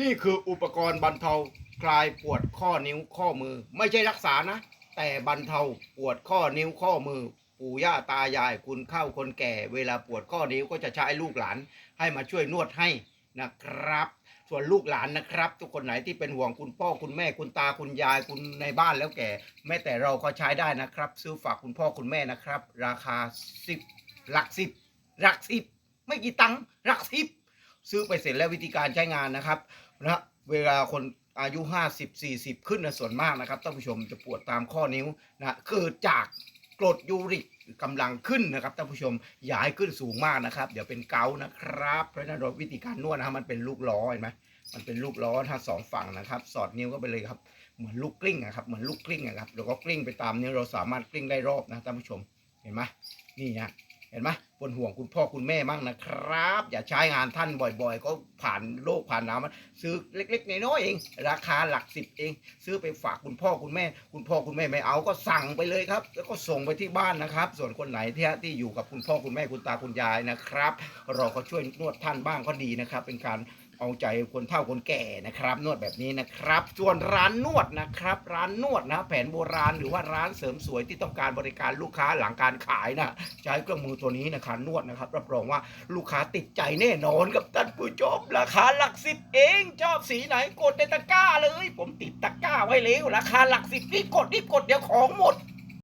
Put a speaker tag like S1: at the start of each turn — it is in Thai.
S1: นี่คืออุปกรณ์บรรเทาคลายปวดข้อนิ้วข้อมือ ไม่ใช่รักษานะ แต่บรรเทาปวดข้อนิ้วข้อมือ ปู่ย่าตายายคุณเข้าคนแก่ เวลาปวดข้อนิ้วก็จะใช้ลูกหลาน ให้มาช่วยนวดให้นะครับ ส่วนลูกหลานนะครับ ทุกคนไหนที่เป็นห่วงคุณพ่อคุณแม่คุณตาคุณยายคุณในบ้านแล้วแก่ แม้แต่เราก็ใช้ได้นะครับ ซื้อฝากคุณพ่อคุณแม่นะครับ ราคาสิบหลักสิบหลักสิบไม่กี่ตังค์หลักสิบ ซื้อไปเสร็จแล้ววิธีการใช้งานนะครับนะเวลาคนอายุ 50 40 ขึ้นนะส่วนมากนะครับท่านผู้ชมจะปวดตามข้อนิ้วนะเกิดจากกรดยูริกกำลังขึ้นนะครับท่านผู้ชมอย่าให้ขึ้นสูงมากนะครับ เดี๋ยวเป็นเกาต์นะครับเพราะนั้นเราวิธีการนวดนะมันเป็นลูกล้อเห็นไหมมันเป็นลูกล้อทั้งสองฝั่งนะครับ สอดนิ้วก็ไปเลยครับเหมือนลูกกลิ้งอะครับเหมือนลูกกลิ้งอะครับแล้วก็กลิ้งไปตามนิ้วเราสามารถกลิ้งได้รอบนะท่านผู้ชมเห็นไหมนี่ฮะเห็นไหมบนห่วงคุณพ่อคุณแม่มั่งนะครับ อย่าใช้งานท่านบ่อยๆ ก็ผ่านโลกผ่านน้ำมาซื้อเล็กๆน้อยๆเอง ราคาหลักสิบเอง ซื้อไปฝากคุณพ่อคุณแม่ คุณพ่อคุณแม่ไม่เอาก็สั่งไปเลยครับ แล้วก็ส่งไปที่บ้านนะครับ ส่วนคนไหนที่ที่อยู่กับคุณพ่อคุณแม่คุณตาคุณยายนะครับเราก็ช่วยนวดท่านบ้างก็ดีนะครับ เป็นการเอาใจคนเฒ่าคนแก่นะครับ นวดแบบนี้นะครับ ส่วนร้านนวดนะครับ ร้านนวดนะ แผนโบราณหรือว่าร้านเสริมสวยที่ต้องการบริการลูกค้าหลังการขายนะใช้เครื่องมือตัวนี้นะครับนวดนะครับ รับรองว่าลูกค้าติดใจแน่นอนกับท่านผู้ชมราคาหลักสิบเองชอบสีไหนกดในตะกร้าเลย ผมติดตะกร้าไว้แล้วราคาหลักสิบรีบกดรีบกดเดี๋ยวของหมด